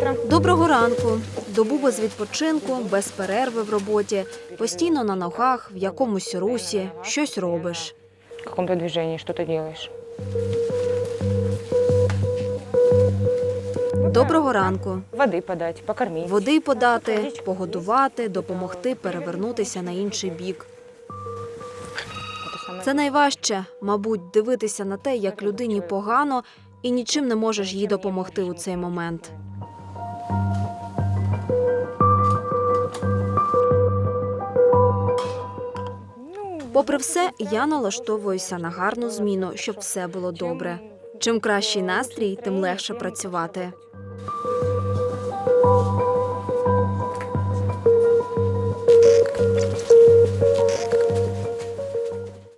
Доброго ранку. Добу без відпочинку, без перерви в роботі, постійно на ногах, в якомусь русі, щось робиш. В каком-то движении что-то делаешь. Доброго ранку. Воды подать, покормить. Води подати, погодувати, допомогти перевернутися на інший бік. Це найважче, мабуть, дивитися на те, як людині погано, і нічим не можеш їй допомогти у цей момент. Попри все, я налаштовуюся на гарну зміну, щоб все було добре. Чим кращий настрій, тим легше працювати.